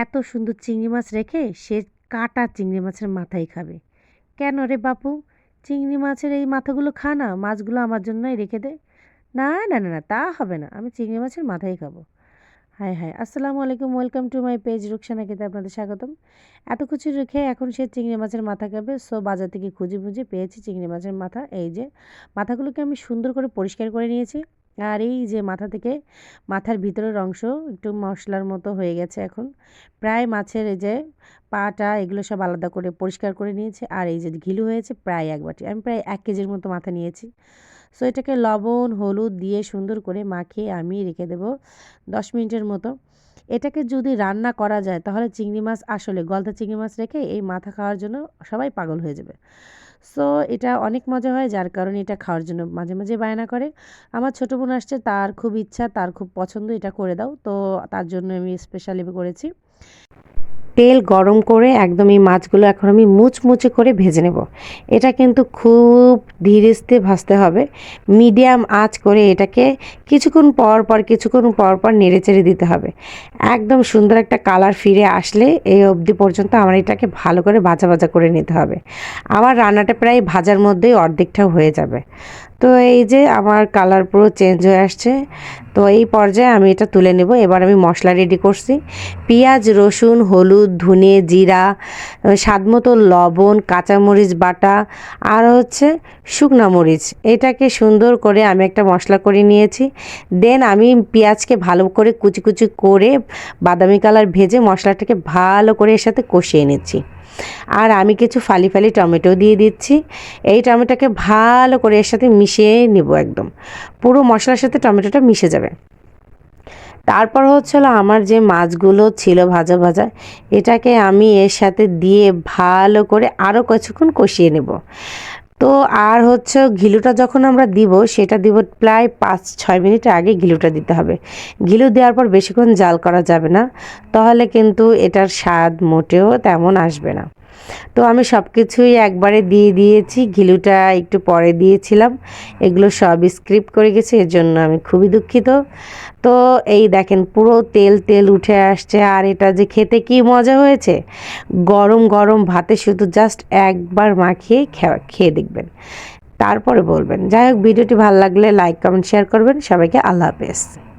এত সুন্দর চিংড়ি মাছ রেখে সে কাটা চিংড়ি মাছের মাথাই খাবে। কেন রে বাপু? চিংড়ি মাছের এই মাথাগুলো খা না, মাছগুলো আমার জন্যই রেখে দে। না না না না, তা হবে না, আমি চিংড়ি মাছের মাথাই খাব। হাই হাই, আসসালামু আলাইকুম, welcome to my page Ruksana খেতে আপনাদের স্বাগতম। এত কিছু রেখে এখন সে চিংড়ি মাছের মাথা খাবে, সো বাজার থেকে খুঁজে খুঁজে পেয়েছি চিংড়ি মাছের মাথা। এই যে, মাথাগুলোকে আমি সুন্দর করে পরিষ্কার করে নিয়েছি। আর এই যে মাথা থেকে মাথার ভিতরের অংশ একটু মশলার মতো হয়ে গেছে এখন। প্রায় মাছের এই যে পাটা এগুলো সব আলাদা করে পরিষ্কার করে নিয়েছে আর এই যে ঘিলু হয়েছে প্রায় এক বাটি। আমি প্রায় এক কেজির মতো মাথা নিয়েছি। সো এটাকে লবণ, হলুদ দিয়ে সুন্দর করে মাখিয়ে আমি রেখে দেবো দশ মিনিটের মতো। এটাকে যদি রান্না করা যায় তাহলে চিংড়ি মাছ আসলে গলদা চিংড়ি মাছ রেখে এই মাথা খাওয়ার জন্য সবাই পাগল হয়ে যাবে। সো এটা অনেক মজা হয়, যার কারণে এটা খাওয়ার জন্য মাঝে মাঝে বায়না করে। আমার ছোটো বোন আসছে, তার খুব ইচ্ছা, তার খুব পছন্দ, এটা করে দাও। তো তার জন্য আমি স্পেশালি করেছি। তেল গরম করে একদম এই মাছগুলো এখন আমি মুচমুচে করে ভেজে নেব। এটা কিন্তু খুব ধীরেস্তে ভাজতে হবে। মিডিয়াম আঁচ করে এটাকে কিছুক্ষণ পর পর, কিছুক্ষণ পর পর নেড়ে চেড়ে দিতে হবে। একদম সুন্দর একটা কালার ফিরে আসলে এই অবধি পর্যন্ত আমার এটাকে ভালো করে ভাজা ভাজা করে নিতে হবে। আমার রান্নাটা প্রায় ভাজার মধ্যেই অর্ধেকটাও হয়ে যাবে। তো এই যে আমার কালার পুরো চেঞ্জ হয়ে আসছে। তো এই পর্যায়ে আমি এটা তুলে নেব। এবার আমি মশলা রেডি করছি। পেঁয়াজ, রসুন, হলুদ, ধনে, জিরা, স্বাদ মতো লবণ, কাঁচামরিচ বাটা আর হচ্ছে শুকনা মরিচ। এটাকে সুন্দর করে আমি একটা মশলা করে নিয়েছি। দেন আমি পেঁয়াজকে ভালো করে কুচি কুচি করে বাদামি কালার ভেজে মশলাটাকে ভালো করে এর সাথে কষিয়ে নিচ্ছি। আর আমি কিছু ফালি ফালি টমেটো দিয়ে দিচ্ছি। এই টমেটোকে ভালো করে এর সাথে মিশিয়ে নেব একদম। পুরো মশলার সাথে টমেটোটা মিশে যাবে। তারপর হচ্ছিল আমার যে মাছগুলো ছিল ভাজা ভাজা, এটাকে আমি এর সাথে দিয়ে ভালো করে আরও কিছুক্ষণ কষিয়ে নেব। তো আর হচ্ছে ঘিলুটা যখন আমরা দিব, সেটা দিব প্রায় পাঁচ, ছয় মিনিট আগে ঘিলুটা দিতে হবে। ঘিলু দেওয়ার পর বেশিক্ষণ জাল করা যাবে না, তাহলে কিন্তু এটার স্বাদ মোটেও তেমন আসবে না। তো আমি সব কিছুই একবারে দিয়ে দিয়েছি, ঘিলুটা একটু পরে দিয়েছিলাম। এগুলো সব স্ক্রিপ্ট করে গেছে, এর জন্য আমি খুবই দুঃখিত। তো এই দেখেন, পুরো তেল তেল উঠে আসছে, আর এটা যে খেতে কি মজা হয়েছে? গরম গরম ভাতে শুধু জাস্ট একবার মাখিয়ে খেয়ে দেখবেন। তারপরে বলবেন। যাই হোক, ভিডিওটি ভালো লাগলে লাইক, কমেন্ট, শেয়ার করবেন। সবাইকে আল্লাহ হাফেজ।